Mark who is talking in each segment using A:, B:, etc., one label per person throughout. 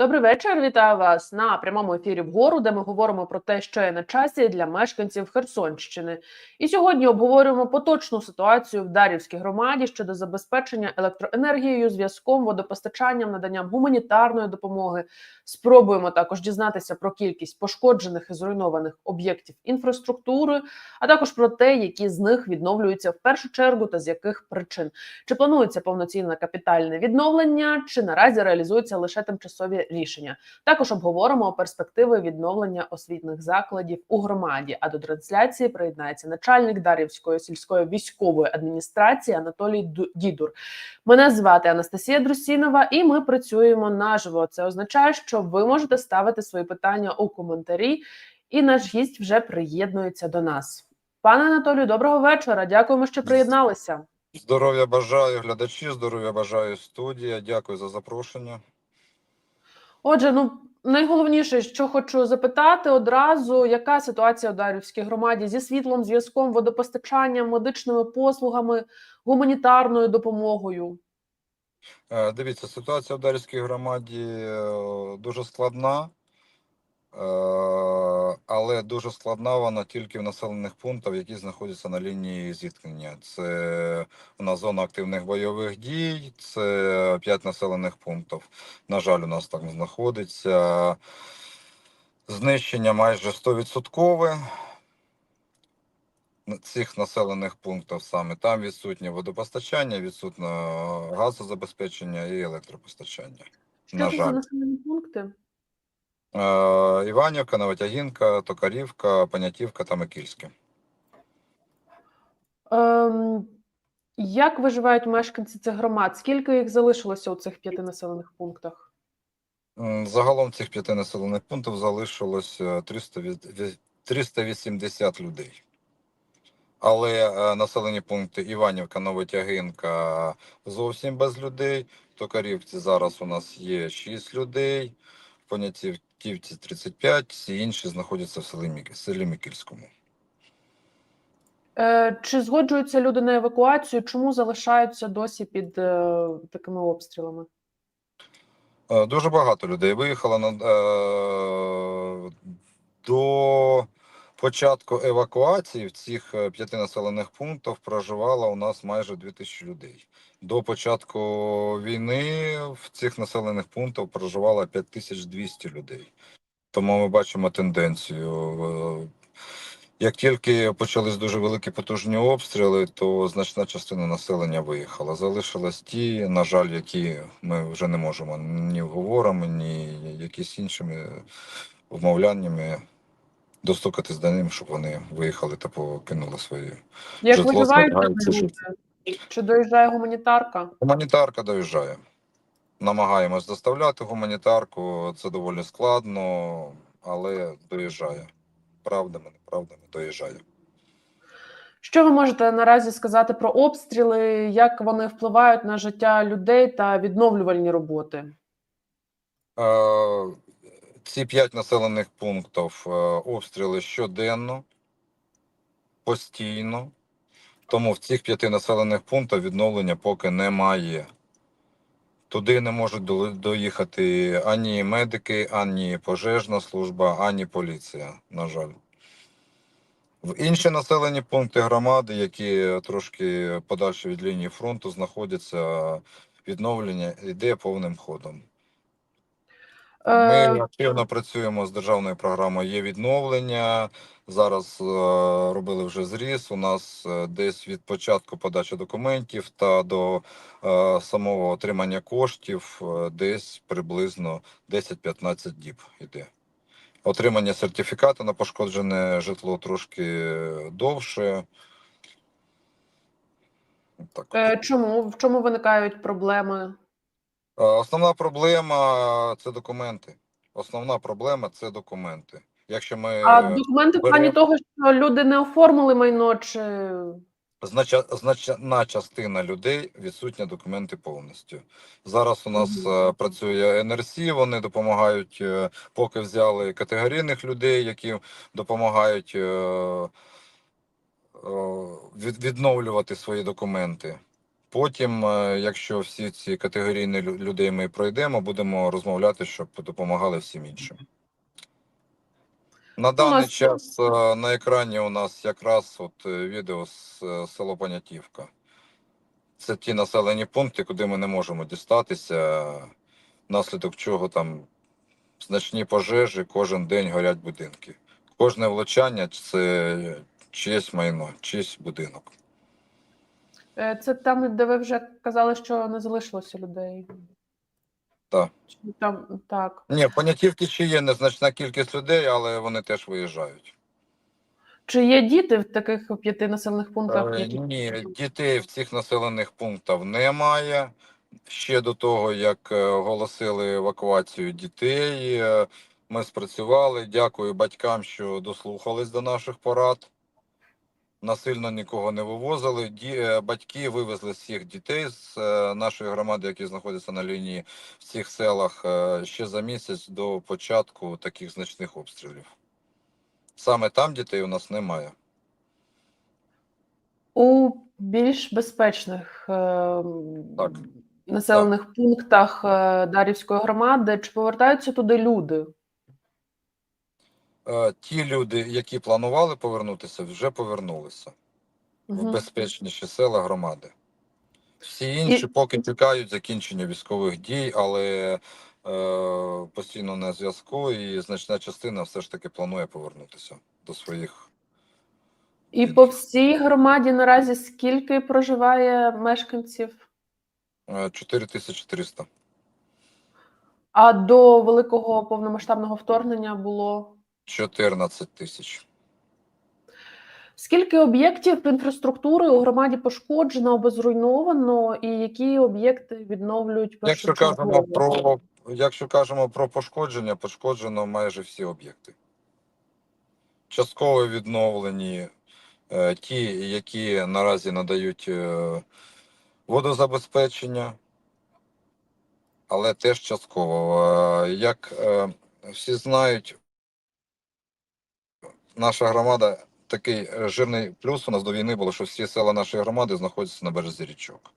A: Добрий вечір. Вітаю вас на прямому ефірі вгору, де ми говоримо про те, що є на часі для мешканців Херсонщини. І сьогодні обговорюємо поточну ситуацію в Дарівській громаді щодо забезпечення електроенергією, зв'язком, водопостачанням, наданням гуманітарної допомоги. Спробуємо також дізнатися про кількість пошкоджених і зруйнованих об'єктів інфраструктури, а також про те, які з них відновлюються в першу чергу та з яких причин. Чи планується повноцінне капітальне відновлення, чи наразі реалізуються лише тимчасові рішення? Також обговоримо перспективи відновлення освітних закладів у громаді. А до трансляції приєднається начальник Дар'ївської сільської військової адміністрації Анатолій Дідур. Мене звати Анастасія Друсінова, і ми працюємо наживо. Це означає, що ви можете ставити свої питання у коментарі, і наш гість вже приєднується до нас. Пане Анатолію, доброго вечора. Дякуємо, що приєдналися.
B: Здоров'я бажаю глядачі, здоров'я бажаю студія. Дякую за запрошення.
A: Отже, ну найголовніше, що хочу запитати одразу, яка ситуація у Дарівській громаді зі світлом, зв'язком, водопостачанням, медичними послугами, гуманітарною допомогою.
B: Е, Дивіться, ситуація в Дарівській громаді е, дуже складна, але дуже складна вона тільки в населених пунктах, які знаходяться на лінії зіткнення. Це у нас зона активних бойових дій, це 5 населених пунктів. На жаль, у нас там знаходиться знищення майже 100%. цих населених пунктів саме там відсутнє водопостачання, відсутнє газозабезпечення і електропостачання.
A: Що
B: На
A: це за населені пункти?
B: Е, Іванівка, Новотягінка, Токарівка, Понятівка та Микільське.
A: Ем, як виживають мешканці цих громад? Скільки їх залишилося у цих п'яти населених пунктах?
B: Загалом цих п'яти населених пунктів залишилось е, 300 від- 380 людей. Але е, населені пункти Іванівка, Новотягинка зовсім без людей. В Токарівці зараз у нас є 6 людей, Понятівці 35, всі інші знаходяться в селі, Мік- селі Мікільському.
A: Е, чи згоджуються люди на евакуацію? Чому залишаються досі під е, такими обстрілами?
B: Е, Дуже багато людей виїхало на, е, до початку евакуації в цих е, п'яти населених пунктах проживало у нас майже 2000 людей. До початку війни в цих населених пунктах проживало 5200 людей. Тому ми бачимо тенденцію. е, Як тільки почались дуже великі потужні обстріли, то значна частина населення виїхала. Залишились ті, на жаль, які ми вже не можемо ні вговорами, ні якісь іншими вмовляннями достукатись до ним, щоб вони виїхали та покинули свої.
A: Як
B: Житло
A: виживають люди? Чи доїжджає гуманітарка?
B: Гуманітарка доїжджає. Намагаємось доставляти гуманітарку. Це доволі складно, але доїжджає. Правдами, неправдами доїжджає.
A: Що ви можете наразі сказати про обстріли? Як вони впливають на життя людей та відновлювальні роботи?
B: Е, Ці п'ять населених пунктів е, обстріли щоденно, постійно. Тому в цих п'яти населених пунктах відновлення поки немає. Туди не можуть доїхати ані медики, ані пожежна служба, ані поліція, на жаль. В інші населені пункти громади, які трошки подальше від лінії фронту знаходяться, відновлення йде повним ходом.
A: Е,
B: Ми активно працюємо з державною програмою є відновлення. Зараз е, робили вже зріз. У нас е, десь від початку подачі документів та до е, самого отримання коштів е, десь приблизно 10-15 діб йде. Отримання сертифікату на пошкоджене житло трошки довше. Так.
A: е, чому? В чому виникають проблеми?
B: Е, Основна проблема це документи. Основна проблема це документи. Якщо ми
A: А документи в плані
B: беремо-
A: того, що люди не оформили майно, чи
B: знача, значна частина людей відсутні документи повністю. Зараз у нас
A: Мгм.
B: е, працює НРСі, вони допомагають, е, поки взяли категорійних людей, які допомагають е, е, від, відновлювати свої документи. Потім, е, якщо всі ці категорійні людей ми пройдемо, будемо розмовляти, щоб допомагали всім іншим. На даний
A: нас-
B: час е, на екрані у нас якраз от е, відео з село Понятівка. Це ті населені пункти, куди ми не можемо дістатися, внаслідок чого там значні пожежі, кожен день горять будинки. Кожне влучання це чиєсь майно, чийсь будинок.
A: Е, Це там, де ви вже казали, що не залишилося людей.
B: Так.
A: Там так.
B: Ні, в Понятівці ще є незначна кількість людей, але вони теж виїжджають.
A: Чи є діти в таких п'яти населених пунктах?
B: Е,
A: які-
B: Ні, дітей в цих населених пунктах немає. Ще до того, як е, оголосили евакуацію дітей, ми спрацювали. Дякую батькам, що дослухались до наших порад. Насильно нікого не вивозили. Ді, е, батьки вивезли всіх дітей з е, нашої громади, які знаходяться на лінії в цих селах, е, ще за місяць до початку таких значних обстрілів. Саме там дітей у нас немає.
A: У більш безпечних
B: Так.
A: населених пунктах е, Дарівської громади чи повертаються туди люди?
B: Е, Ті люди, які планували повернутися, вже повернулися в безпечніші села громади. Всі інші поки чекають закінчення військових дій, але е, постійно на зв'язку, і значна частина все ж таки планує повернутися до своїх.
A: І по всій громаді наразі скільки проживає мешканців?
B: Е, 4300.
A: А до великого повномасштабного вторгнення було
B: 14 тисяч.
A: скільки об'єктів інфраструктури у громаді пошкоджено або зруйновано, і які об'єкти відновлюють
B: Якщо кажемо про якщо кажемо про пошкодження, пошкоджено майже всі об'єкти. Частково відновлені е, ті, які наразі надають е, водозабезпечення, але теж частково. Е, Як е, всі знають, наша громада такий е, жирний плюс у нас до війни було, що всі села нашої громади знаходяться на березі річок.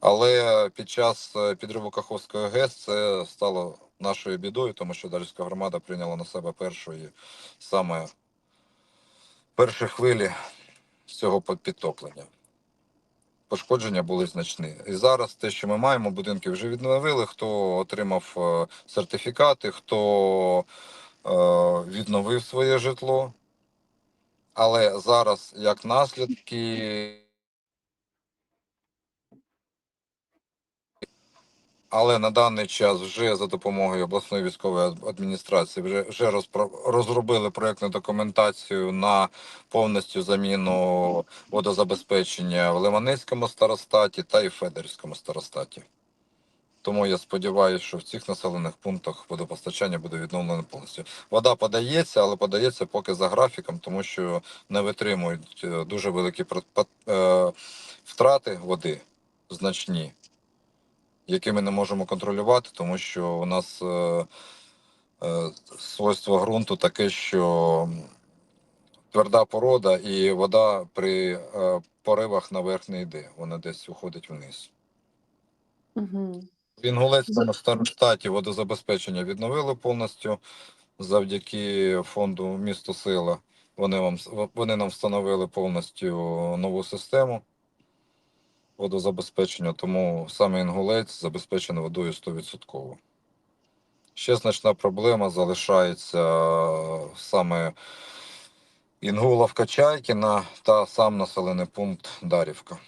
B: Але під час е, підриву Каховської ГЕС це стало нашою бідою, тому що Дарівська громада прийняла на себе першої саме перші хвилі цього підтоплення. Пошкодження були значні. І зараз те, що ми маємо, будинки вже відновили. Хто отримав е, сертифікати, хто відновив своє житло. Але зараз, як наслідки, Але на даний час вже за допомогою обласної військової адміністрації вже, вже розробили проєктну документацію на повністю заміну водозабезпечення в Лиманецькому старостаті та і Федерівському старостаті. Тому я сподіваюся, що в цих населених пунктах водопостачання буде відновлено повністю. Вода подається, але подається поки за графіком, тому що не витримують е, дуже великі е, втрати води значні які ми не можемо контролювати, тому що у нас е, свойство ґрунту таке, що тверда порода і вода при поривах наверх не йде, вона десь уходить вниз.
A: Угу.
B: Інгулецькому старостаті водозабезпечення відновили повністю завдяки фонду місто Сила. Вони, вам, вони нам встановили повністю нову систему водозабезпечення, тому саме Інгулець забезпечений водою 100%. Ще значна проблема залишається саме Інгуловка Чайкіна та сам населений пункт Дарівка.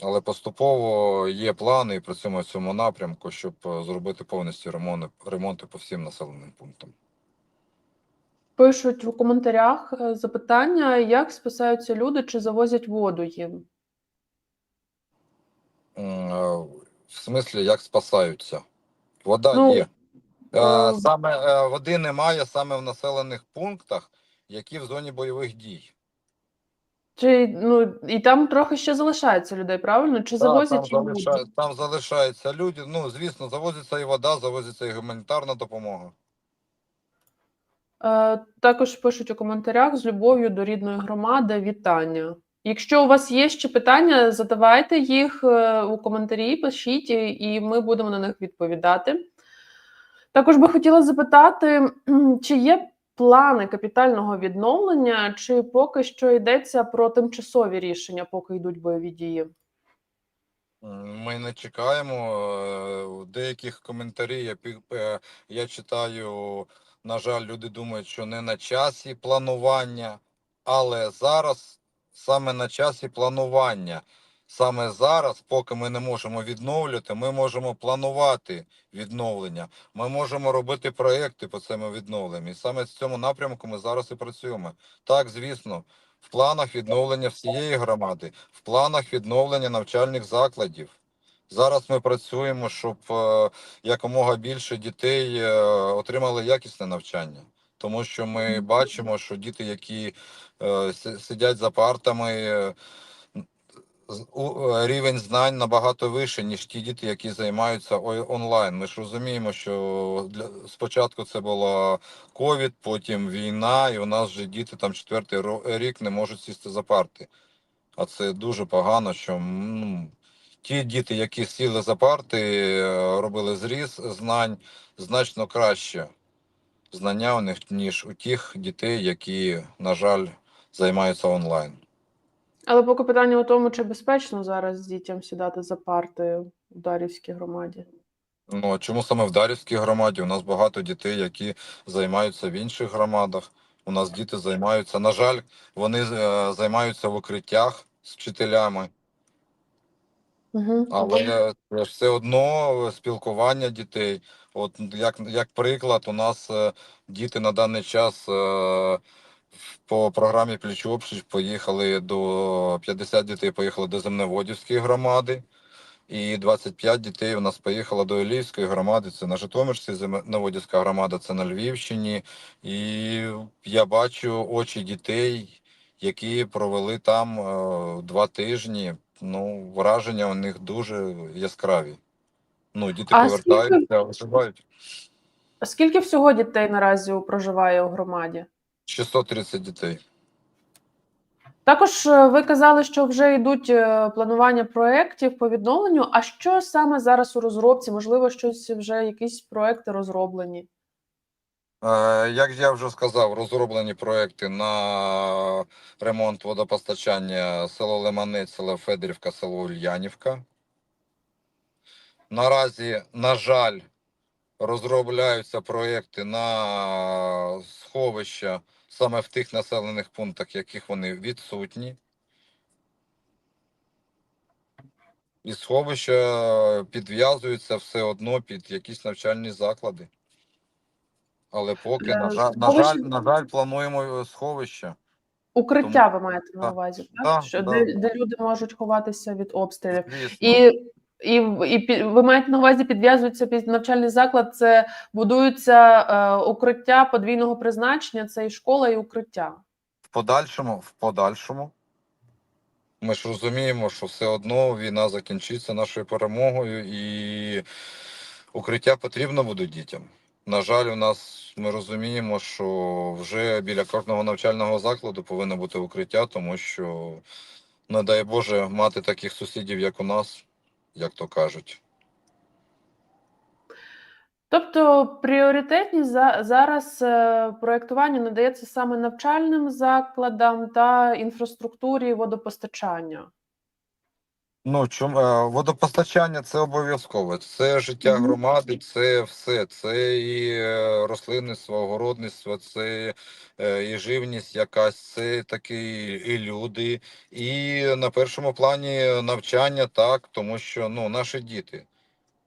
B: Але поступово є плани і працюємо в цьому напрямку, щоб е, зробити повністю ремонти, ремонти по всім населеним пунктам.
A: Пишуть у коментарях е, запитання, як спасаються люди, чи завозять воду їм.
B: Е, В смислі, як спасаються? Вода
A: Ну,
B: є. Саме води немає саме в населених пунктах, які в зоні бойових дій.
A: Чи ну і там трохи ще залишається людей, правильно? Чи
B: Так,
A: завозять
B: там,
A: їм
B: залишає, там залишаються люди. Ну, звісно, завозиться і вода, завозиться і гуманітарна допомога.
A: Е, також пишуть у коментарях з любов'ю до рідної громади. Вітання. Якщо у вас є ще питання, задавайте їх е, у коментарі, пишіть, і- і ми будемо на них відповідати. Також би хотіла запитати, чи є плани капітального відновлення, чи поки що йдеться про тимчасові рішення, поки йдуть бойові дії?
B: Ми не чекаємо. е, деяких коментарів я, е, я читаю, на жаль, люди думають, що не на часі планування, але зараз саме на часі планування. Саме зараз, поки ми не можемо відновлювати, ми можемо планувати відновлення. Ми можемо робити проекти по цьому відновленню. І саме в цьому напрямку ми зараз і працюємо. Так, звісно, в планах відновлення всієї громади, в планах відновлення навчальних закладів. Зараз ми працюємо, щоб е, якомога більше дітей е, отримали якісне навчання. Тому що ми бачимо, що діти, які е, сидять за партами, рівень знань набагато вищий, ніж ті діти, які займаються онлайн. Ми ж розуміємо, що для спочатку це була ковід, потім війна, і у нас вже діти там четвертий рік не можуть сісти за парти. А це дуже погано, що ну, ті діти, які сіли за парти, е, робили зріз знань значно краще знання у них, ніж у тих дітей, які, на жаль, займаються онлайн.
A: Але поки питання у тому, чи безпечно зараз дітям сідати за парти в Дарівській громаді.
B: Ну, а чому саме в Дарівській громаді? У нас багато дітей, які займаються в інших громадах. У нас діти займаються. На жаль, вони е, займаються в укриттях з вчителями,
A: Угу.
B: але це ж все одно спілкування дітей. От як, як приклад, у нас е, діти на даний час е, по програмі Пліч поїхали до 50 дітей поїхали до Земноводівської громади. І 25 дітей у нас поїхало до Іллівської громади. Це на Житомирській Земноводівська громада, це на Львівщині. І я бачу очі дітей, які провели там е, два тижні. Ну, враження у них дуже яскраві. Ну, діти
A: А
B: повертаються, виживають.
A: Скільки всього дітей наразі проживає у громаді?
B: 630 дітей.
A: Також е, ви казали, що вже йдуть е, планування проєктів по відновленню. А що саме зараз у розробці? Можливо, щось вже якісь проекти розроблені?
B: Е, Як я вже сказав, розроблені проекти на ремонт водопостачання село Лиманець, село Федорівка, село Ульянівка. Наразі, на жаль, розробляються проекти на сховища саме в тих населених пунктах, яких вони відсутні. І сховища підв'язуються все одно під якісь навчальні заклади. Але поки,
A: Е,
B: на жаль, на жаль, на жаль, плануємо сховище.
A: Укриття ви маєте на
B: Так,
A: увазі, так?
B: так,
A: що,
B: да.
A: Де, де люди можуть ховатися від обстрілів.
B: Звісно.
A: І, і, і ви маєте на увазі підв'язується під навчальний заклад, це будуються е, укриття подвійного призначення, це і школа, і укриття.
B: В подальшому, в подальшому, ми ж розуміємо, що все одно війна закінчиться нашою перемогою, і укриття потрібно буде дітям. На жаль, у нас ми розуміємо, що вже біля кожного навчального закладу повинно бути укриття, тому що, не дай Боже, мати таких сусідів, як у нас, як то кажуть.
A: Тобто пріоритетність за, зараз е, проєктування надається саме навчальним закладам та інфраструктурі водопостачання.
B: Ну, чому е, водопостачання це обов'язково. Це життя громади, це все. Це і е, рослинництво, огородництво, це е, і живність якась, це такі і люди. І на першому плані навчання, так, тому що ну, наші діти.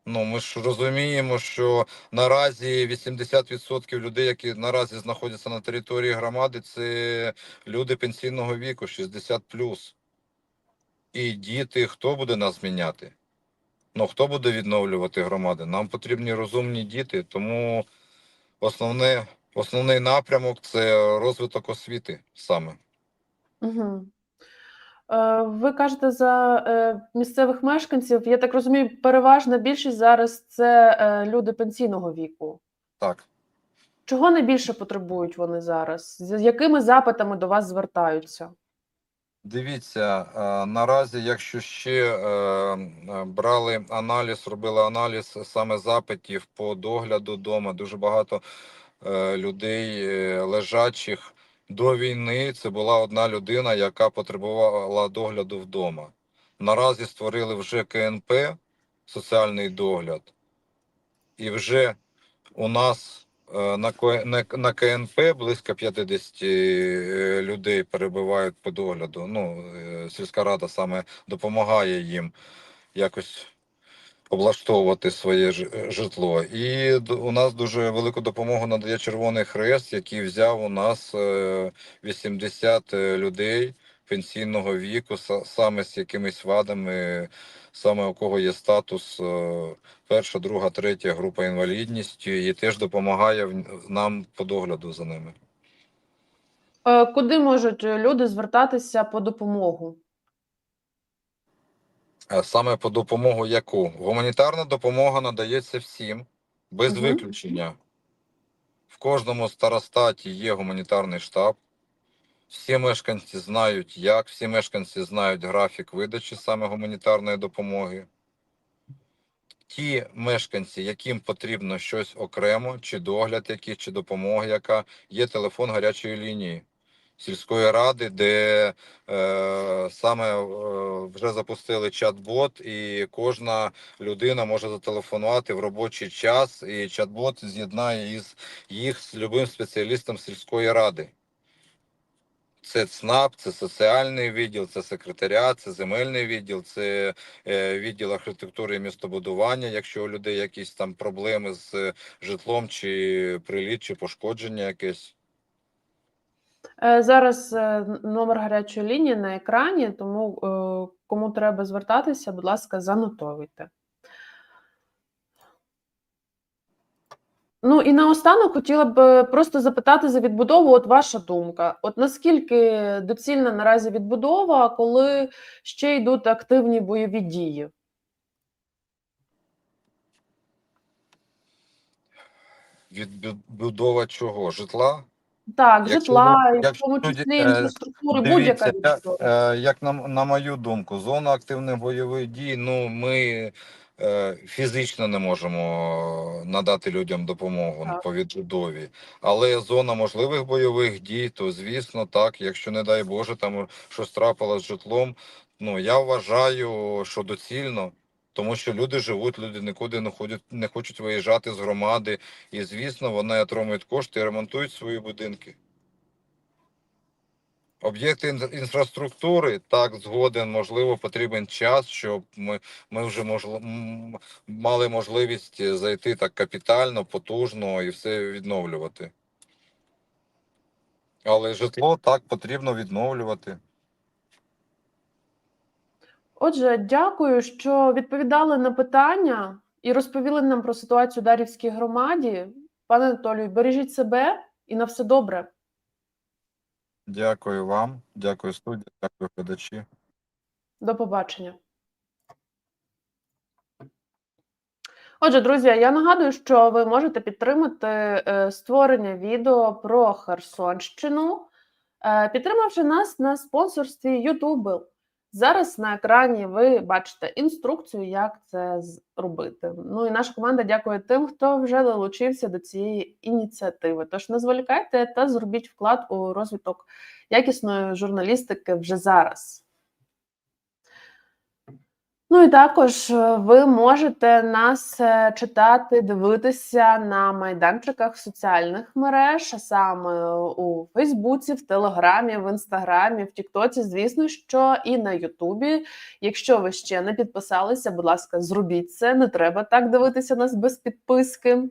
B: Ну, ми ж розуміємо, що наразі 80% людей, які наразі знаходяться на території громади, це люди пенсійного віку, 60+. І діти, хто буде нас міняти? Ну, хто буде відновлювати громади? Нам потрібні розумні діти, тому основне, основний напрямок це розвиток освіти саме.
A: Угу. Ви кажете за е, місцевих мешканців. Я так розумію, переважна більшість зараз це е, люди пенсійного віку.
B: Так.
A: Чого найбільше потребують вони зараз? З якими запитами до вас звертаються?
B: Дивіться, е, наразі, якщо ще е, е, брали аналіз, робили аналіз саме запитів по догляду вдома, дуже багато людей лежачих до війни. Це була одна людина, яка потребувала догляду вдома. Наразі створили вже КНП, соціальний догляд, і вже у нас на на- КНП близько 50 е, людей перебувають по догляду. Ну, е, сільська рада саме допомагає їм якось облаштовувати своє е, житло. І у нас дуже велику допомогу надає Червоний Хрест, який взяв у нас е, 80 людей пенсійного віку, саме з якимись вадами, саме у кого є статус е, перша, друга, третя група інвалідності, і теж допомагає нам по догляду за ними.
A: Е, Куди можуть люди звертатися по допомогу?
B: Саме по допомогу яку? Гуманітарна допомога надається всім, без
A: Мгм.
B: виключення. В кожному старостаті є гуманітарний штаб. Всі мешканці знають, як, всі мешканці знають графік видачі саме гуманітарної допомоги. Ті мешканці, яким потрібно щось окремо, чи догляд який, чи допомога, яка є телефон гарячої лінії сільської ради, де е, саме е, вже запустили чат-бот, і кожна людина може зателефонувати в робочий час, і чат-бот з'єднає їх з любим спеціалістом сільської ради. Це ЦНАП, це соціальний відділ, це секретаріат, це земельний відділ, це е, відділ архітектури і містобудування, якщо у людей якісь там проблеми з е, житлом, чи приліт, чи пошкодження якесь.
A: Е, Зараз номер гарячої лінії на екрані, тому кому треба звертатися, будь ласка, занотовуйте. Ну і наостанок хотіла б е, просто запитати за відбудову. От ваша думка. От наскільки доцільна наразі відбудова, коли ще йдуть активні бойові дії?
B: Відбудова чого? Житла?
A: Так,
B: Якщо
A: житла, і в тому числі
B: е,
A: інфраструктури, будь-яка
B: е, як на, на мою думку, зона активних бойових дій, ну ми фізично не можемо надати людям допомогу
A: Так.
B: по відбудові. Але зона можливих бойових дій, то звісно, так, якщо не дай Боже, там щось трапилось з житлом, ну я вважаю, що доцільно. Тому що люди живуть, люди нікуди не ходять, не хочуть виїжджати з громади, і звісно, вони отримують кошти і ремонтують свої будинки. Об'єкти інфраструктури так згоден, можливо, потрібен час, щоб ми, ми вже можли, мали можливість зайти так капітально, потужно і все відновлювати. Але житло так потрібно відновлювати.
A: Отже, дякую, що відповідали на питання і розповіли нам про ситуацію в Дарівській громаді. Пане Анатолію, бережіть себе і на все добре.
B: Дякую вам, дякую студії, дякую глядачі.
A: До побачення. Отже, друзі, я нагадую, що ви можете підтримати е, створення відео про Херсонщину, е, підтримавши нас на спонсорстві YouTube. Зараз на екрані ви бачите інструкцію, як це зробити. Ну і наша команда дякує тим, хто вже долучився до цієї ініціативи. Тож не зволікайте та зробіть вклад у розвиток якісної журналістики вже зараз. Ну і також е, ви можете нас е, читати, дивитися на майданчиках соціальних мереж, а саме у Фейсбуці, в Телеграмі, в Інстаграмі, в Тіктоці, звісно, що і на Ютубі. Якщо ви ще не підписалися, будь ласка, зробіть це. Не треба так дивитися нас без підписки.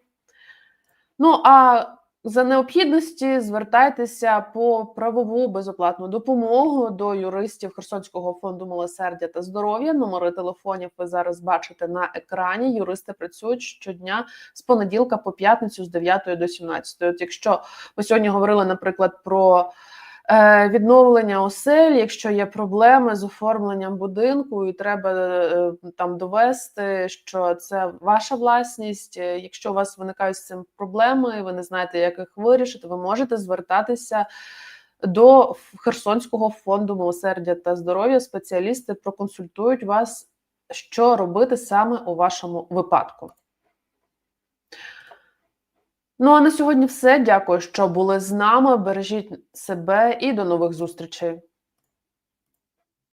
A: Ну а за необхідності звертайтеся по правову безоплатну допомогу до юристів Херсонського фонду милосердя та здоров'я. Номери телефонів ви зараз бачите на екрані. Юристи працюють щодня з понеділка по п'ятницю з 9 до 17. От якщо ми сьогодні говорили, наприклад, про відновлення осель, якщо є проблеми з оформленням будинку, і треба е, там довести, що це ваша власність. е, Якщо у вас виникають з цим проблеми, ви не знаєте, як їх вирішити, ви можете звертатися до Херсонського фонду милосердя та здоров'я. Спеціалісти проконсультують вас, що робити саме у вашому випадку. Ну а на сьогодні все. Дякую, що були з нами. Бережіть себе і до нових зустрічей.